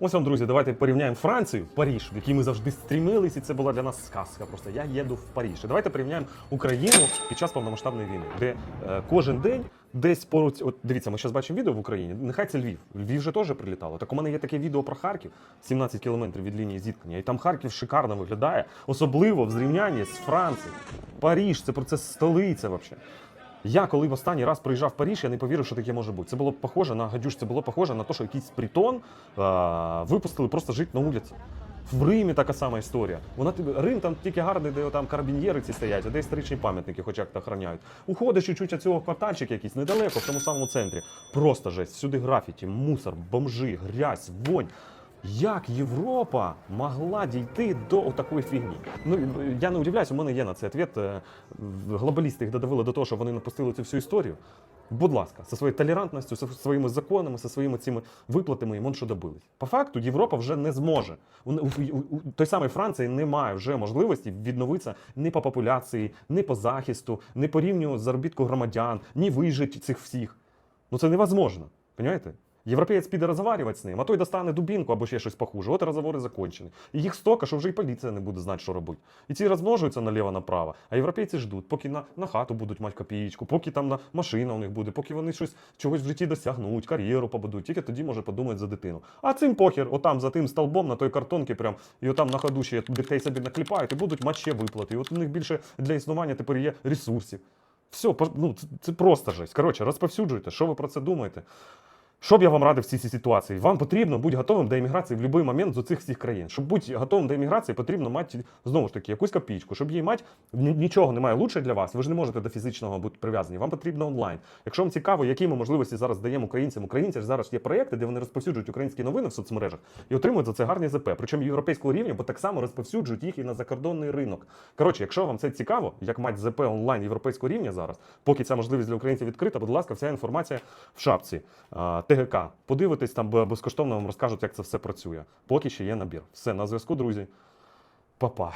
Ось вам, друзі, давайте порівняємо Францію, Паріж, в який ми завжди стрімились, і це була для нас сказка. Просто я їду в Паріж. І давайте порівняємо Україну під час повномасштабної війни, де е, кожен день десь поруч. От дивіться, ми зараз бачимо відео в Україні. Нехай це Львів. Львів же теж прилітало. Так у мене є таке відео про Харків, 17 кілометрів від лінії зіткнення. І там Харків шикарно виглядає, особливо в зрівнянні з Францією. Паріж це про це столиця взагалі. Я коли в останній раз приїжджав в Паріж, я не повірив, що таке може бути. Це було похоже на гадюш, це було похоже на те, що якийсь притон е- випустили просто жити на вулиці. В Римі така сама історія. Вона Рим там тільки гарний, де там карабін'єри ці стоять, а де історичні пам'ятники, хоч як то охороняють. Уходиш чуть-чуть від цього квартальчик якийсь недалеко, в тому самому центрі. Просто жесть. Всюди графіті, мусор, бомжи, грязь, вонь. Як Європа могла дійти до такої фігні? Ну я не удивляюсь, у мене є на це відповідь. Е, Глобалісти їх додавили до того, що вони напустили цю всю історію. Будь ласка, зі своєю толерантністю, зі своїми законами, зі своїми цими виплатами он що добились. По факту Європа вже не зможе. У, у, у, у той самої Франції немає вже можливості відновитися ні по популяції, ні по захисту, ні по рівню заробітку громадян, ні вижити цих всіх. Ну це невозможно. Понимаєте? Європеєць піде розговарювати з ним, а той достане дубінку або ще щось похуже. От розговори закончені. І їх стока, що вже і поліція не буде знати, що робити. І ці розмножуються наліво-направо, а європейці ждуть, поки на, на хату будуть мати копієчку, поки там на машина у них буде, поки вони щось чогось в житті досягнуть, кар'єру побудуть, тільки тоді може подумати за дитину. А цим похер, отам за тим столбом на той картонці, прям і отам на ходу ще дітей собі накліпають, і будуть мати виплати. І от у них більше для існування тепер є ресурсів. Все, ну, це просто жесть. Коротше, розповсюджуйте, що ви про це думаєте. Що б я вам радив в цій ситуації? Вам потрібно бути готовим до еміграції в будь-який момент з цих всіх країн. Щоб бути готовим до еміграції, потрібно мати знову ж таки якусь копійку. Щоб її мати, нічого немає лучше для вас. Ви ж не можете до фізичного бути прив'язані. Вам потрібно онлайн. Якщо вам цікаво, які ми можливості зараз даємо українцям, українці ж зараз є проекти, де вони розповсюджують українські новини в соцмережах і отримують за це гарні ЗП. Причому європейського рівня, бо так само розповсюджують їх і на закордонний ринок. Коротше, якщо вам це цікаво, як мати ЗП онлайн європейського рівня зараз, поки ця можливість для українців відкрита, будь ласка, вся інформація в шапці ТГК. Подивитись там безкоштовно вам розкажуть, як це все працює. Поки ще є набір. Все на зв'язку, друзі. Па-па.